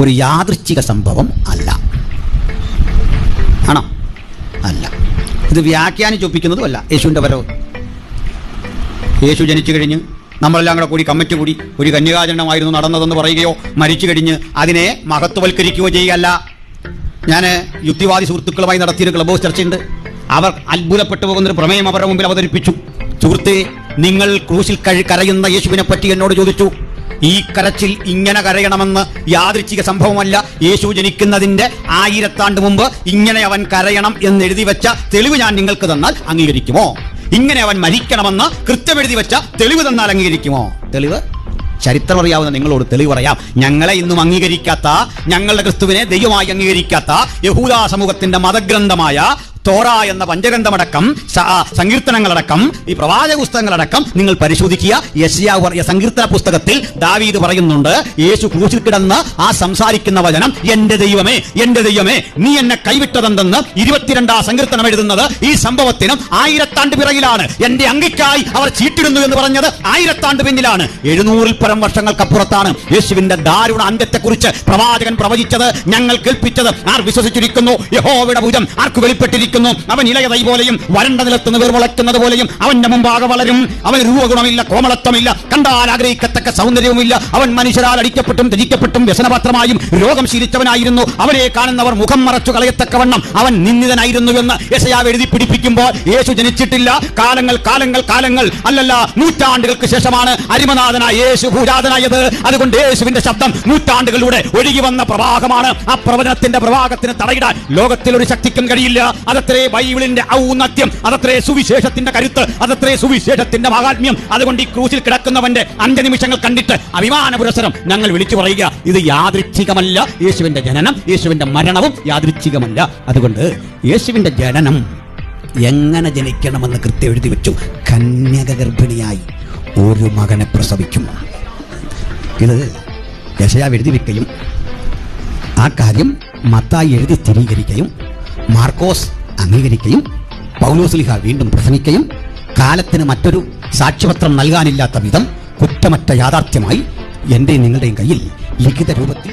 ഒരു യാദൃച്ഛിക സംഭവം അല്ല. ആണോ? അല്ല. ഇത് വ്യാഖ്യാനിച്ചൊപ്പിക്കുന്നതുമല്ല യേശുവിന്റെ വരവ്. യേശു ജനിച്ചു കഴിഞ്ഞ് നമ്മളെല്ലാം കൂടെ കൂടി കമ്മിറ്റി കൂടി ഒരു കന്യകാചരണമായിരുന്നു നടന്നതെന്ന് പറയുകയോ മരിച്ചു കഴിഞ്ഞ് അതിനെ മഹത്വവൽക്കരിക്കുകയോ ചെയ്യുകയല്ല. ഞാൻ യുക്തിവാദി സുഹൃത്തുക്കളുമായി നടത്തിയൊരു ക്ലബ് ഹൗസ് ചർച്ചയുണ്ട്. അവർ അത്ഭുതപ്പെട്ടു പോകുന്നൊരു പ്രമേയം അവരുടെ മുമ്പിൽ അവതരിപ്പിച്ചു. സുഹൃത്തെ നിങ്ങൾ ക്രൂശിൽ കരയുന്ന യേശുവിനെ പറ്റി എന്നോട് ചോദിച്ചു. ഈ കരച്ചിൽ ഇങ്ങനെ കരയണമെന്ന് യാദൃച്ഛിക സംഭവമല്ല. യേശു ജനിക്കുന്നതിന്റെ ആയിരത്താണ്ട് മുമ്പ് ഇങ്ങനെ അവൻ കരയണം എന്ന് എഴുതി വെച്ച തെളിവ് ഞാൻ നിങ്ങൾക്ക് തന്നാൽ അംഗീകരിക്കുമോ? ഇങ്ങനെ അവൻ മരിക്കണമെന്ന് കൃത്യമെഴുതി വെച്ച തെളിവ് തന്നാൽ അംഗീകരിക്കുമോ? തെളിവ്? ചരിത്രം അറിയാവുന്ന നിങ്ങളോട് തെളിവ് പറയാം. ഞങ്ങളെ ഇന്നും അംഗീകരിക്കാത്ത ഞങ്ങളുടെ ക്രിസ്തുവിനെ ദൈവമായി അംഗീകരിക്കാത്ത യഹൂദാ സമൂഹത്തിന്റെ മതഗ്രന്ഥമായ തോറ എന്ന പഞ്ചഗ്രന്ഥമടക്കം സ- സങ്കീർത്തനങ്ങളടക്കം ഈ പ്രവാചക പുസ്തകങ്ങളടക്കം നിങ്ങൾ പരിശോധിക്കുക. യശയാ സങ്കീർത്തന പുസ്തകത്തിൽ ദാവീദ് പറയുന്നുണ്ട് യേശു ക്രൂശിൽ കിടന്ന് ആ സംസാരിക്കുന്ന വചനം എന്റെ ദൈവമേ എന്റെ ദൈവമേ നീ എന്നെ കൈവിട്ടതെന്തെന്ന് ഇരുപത്തിരണ്ടാം സങ്കീർത്തനം എഴുതുന്നത് ഈ സംഭവത്തിനും ആയിരത്താണ്ട് പിറകിലാണ്. എന്റെ അങ്കിക്കായി അവർ ചീട്ടിടുന്നു എന്ന് പറഞ്ഞത് ആയിരത്താണ്ട് പിന്നിലാണ്. എഴുന്നൂറിൽ പരം വർഷങ്ങൾക്കപ്പുറത്താണ് യേശുവിന്റെ ദാരുണ അന്ത്യത്തെക്കുറിച്ച് പ്രവാചകൻ പ്രവചിച്ചത് ഞങ്ങൾ കേൾപ്പിച്ചത്. ആർ വിശ്വസിച്ചിരിക്കുന്നു? യഹോവയുടെ ഭുജം ആർക്ക് വെളിപ്പെട്ടിരിക്കുന്നു? അവൻ ഇളയ തൈ പോലെയും വരണ്ട നിലത്തുനിന്ന് വേർമുളയ്ക്കുന്നത് പോലെയും അവന്റെ മുമ്പാകെ വളരും. അവൻ രൂപഗുണമില്ല കോമളത്വമില്ല കണ്ടാൽ ആഗ്രഹിക്കത്തക്ക സൗന്ദര്യവുമില്ല. അവൻ മനുഷ്യരാൽ അടിക്കപ്പെട്ടും ത്യജിക്കപ്പെട്ടും വ്യസനപാത്രമായും രോഗം ശീലിച്ചവനായിരുന്നു. അവനെ കാണുന്നവർ മുഖം മറച്ചു കളയത്തക്കവണ്ണം അവൻ നിന്ദിതനായിരുന്നു എന്ന് യശയാവ് എഴുതി പിടിപ്പിക്കുമ്പോൾ യേശു ജനിച്ചിട്ടില്ല. കാലങ്ങൾ കാലങ്ങൾ കാലങ്ങൾ അല്ലല്ല നൂറ്റാണ്ടുകൾക്ക് ശേഷമാണ് അരിമനാഥനായ യേശു ഭൂരാതനായത് അതുകൊണ്ട് യേശുവിന്റെ ശബ്ദം നൂറ്റാണ്ടുകളിലൂടെ ഒഴുകി വന്ന പ്രവാഹമാണ്. ആ പ്രവചനത്തിന്റെ പ്രവാഹത്തിന് തടയിടാൻ ലോകത്തിൽ ഒരു ശക്തിക്കും കഴിയില്ല. അതത്രേ ബൈബിളിന്റെ ഔന്നത്യം അതത്രേ സുവിശേഷത്തിന്റെ കരുത്ത് അതത്രേ സുവിശേഷത്തിന്റെ മഹാത്മ്യം. അതുകൊണ്ട് ഈ ക്രൂശിൽ കിടക്കുന്നവന്റെ അഞ്ച് നിമിഷങ്ങൾ കണ്ടിട്ട് അഭിമാന പുരസരം ഞങ്ങൾ വിളിച്ചു പറയുക. ഇത് യാദൃച്ഛികമല്ല. യേശുവിന്റെ ജനനം യേശുവിന്റെ മരണവും യാദൃച്ഛികമല്ല. അതുകൊണ്ട് യേശുവിന്റെ ജനനം എങ്ങനെ ജനിക്കണമെന്ന് കൃത്യം എഴുതി വെച്ചു. കന്യക ഗർഭിണിയായി ഒരു മകനെ പ്രസവിക്കും. ഇത് യശയാവ് എഴുതി വെക്കുകയും ആ കാര്യം മത്തായി എഴുതി സ്ഥിരീകരിക്കുകയും മാർക്കോസ് അംഗീകരിക്കുകയും പൗലോസ്ലിഹ വീണ്ടും പ്രസംഗിക്കുകയും കാലത്തിന് മറ്റൊരു സാക്ഷ്യപത്രം നൽകാനില്ലാത്ത വിധം കുറ്റമറ്റ യാഥാർത്ഥ്യമായി എന്റെയും നിങ്ങളുടെയും കയ്യിൽ ലിഖിത രൂപത്തിൽ